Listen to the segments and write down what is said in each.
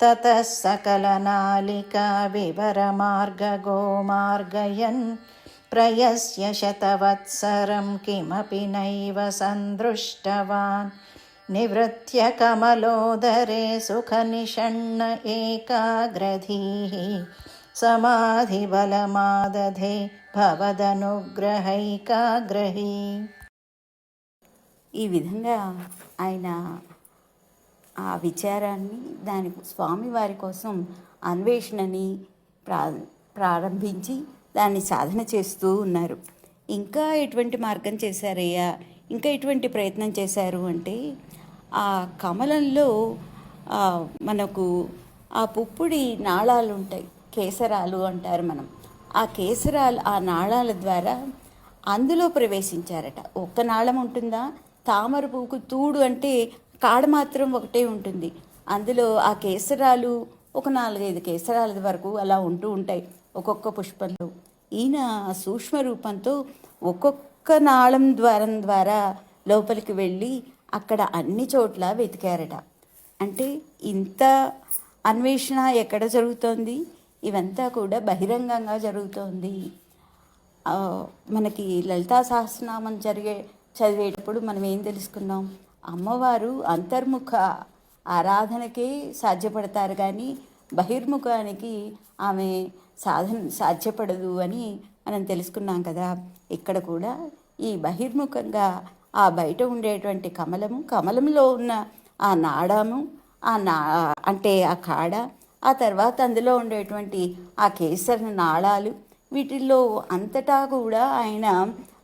ततः सकलनालिका विवरमार्गगोमार्गयन् प्रयस्य शतवत्सरं किमपि नैव सन्दृष्टवान् निवृत्य कमलोदरे सुखनिषण्ण एकाग्रधीः समाधिबलमादधे भवदनुग्रहैकाग्रही ఈ విధంగా ఆయన ఆ విచారాన్ని దాని స్వామివారి కోసం అన్వేషణని ప్రా ప్రారంభించి దాన్ని సాధన చేస్తూ ఉన్నారు. ఇంకా ఎటువంటి మార్గం చేశారయ్యా? ఇంకా ఎటువంటి ప్రయత్నం చేశారు అంటే ఆ కమలంలో మనకు ఆ పుప్పుడి నాళాలు ఉంటాయి. కేసరాలు అంటారు మనం. ఆ కేసరాలు ఆ నాళాల ద్వారా అందులో ప్రవేశించారట. ఒక్క నాళం ఉంటుందా? తామర పువ్వుకు తూడు అంటే కాడ మాత్రం ఒకటే ఉంటుంది. అందులో ఆ కేసరాలు ఒక నాలుగైదు కేసరాల వరకు అలా ఉంటూ ఉంటాయి. ఒక్కొక్క పుష్పంలో. ఈయన సూక్ష్మ రూపంతో ఒక్కొక్క నాళం ద్వారం ద్వారా లోపలికి వెళ్ళి అక్కడ అన్ని చోట్ల వెతికారట. అంటే ఇంత అన్వేషణ ఎక్కడ జరుగుతోంది? ఇవంతా కూడా బహిరంగంగా జరుగుతోంది. మనకి లలితా సహస్రనామం జరిగే చదివేటప్పుడు మనం ఏం తెలుసుకున్నాం? అమ్మవారు అంతర్ముఖ ఆరాధనకే సాధ్యపడతారు కానీ బహిర్ముఖానికి ఆమె సాధన సాధ్యపడదు అని మనం తెలుసుకున్నాం కదా. ఇక్కడ కూడా ఈ బహిర్ముఖంగా ఆ బయట ఉండేటువంటి కమలము కమలంలో ఉన్న ఆ నాడము ఆ నా అంటే ఆ కాడ ఆ తర్వాత అందులో ఉండేటువంటి ఆ కేసర నాళాలు వీటిల్లో అంతటా కూడా ఆయన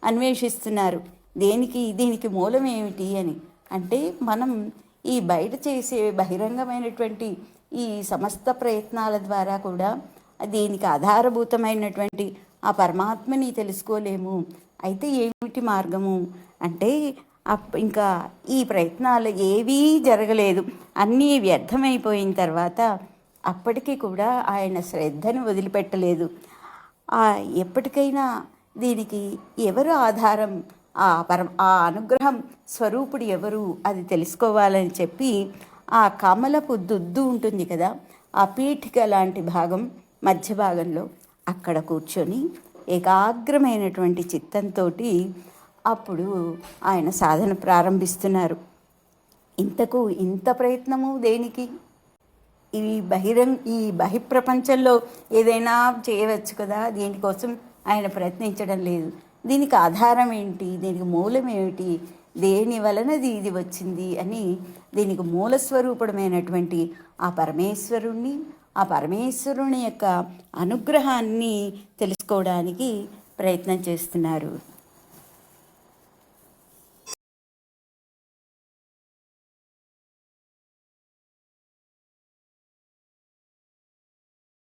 అన్వేషిస్తున్నారు. దేనికి దీనికి మూలం ఏమిటి అని. అంటే మనం ఈ బయట చేసే బహిరంగమైనటువంటి ఈ సమస్త ప్రయత్నాల ద్వారా కూడా దీనికి ఆధారభూతమైనటువంటి ఆ పరమాత్మని తెలుసుకోలేము. అయితే ఏమిటి మార్గము? అంటే అప్- ఇంకా ఈ ప్రయత్నాలు ఏవీ జరగలేదు. అన్నీ వ్యర్థమైపోయిన తర్వాత అప్పటికీ కూడా ఆయన శ్రద్ధను వదిలిపెట్టలేదు. ఎప్పటికైనా దీనికి ఎవరు ఆధారం? ఆ పరం ఆ అనుగ్రహం స్వరూపుడు ఎవరు అది తెలుసుకోవాలని చెప్పి ఆ కమలపు దుద్దు ఉంటుంది కదా ఆ పీఠిక లాంటి భాగం మధ్య భాగంలో అక్కడ కూర్చొని ఏకాగ్రమైనటువంటి చిత్తంతో అప్పుడు ఆయన సాధన ప్రారంభిస్తున్నారు. ఇంతకు ఇంత ప్రయత్నము దేనికి? ఈ బహిరంగ ఈ బహిప్రపంచంలో ఏదైనా చేయవచ్చు కదా దీనికోసం ఆయన ప్రయత్నించడం లేదు. దీనికి ఆధారం ఏంటి? దీనికి మూలం ఏమిటి? దేని వలన ఇది వచ్చింది అని దీనికి మూల స్వరూపమైనటువంటి ఆ పరమేశ్వరుణ్ణి ఆ పరమేశ్వరుని యొక్క అనుగ్రహాన్ని తెలుసుకోవడానికి ప్రయత్నం చేస్తున్నారు.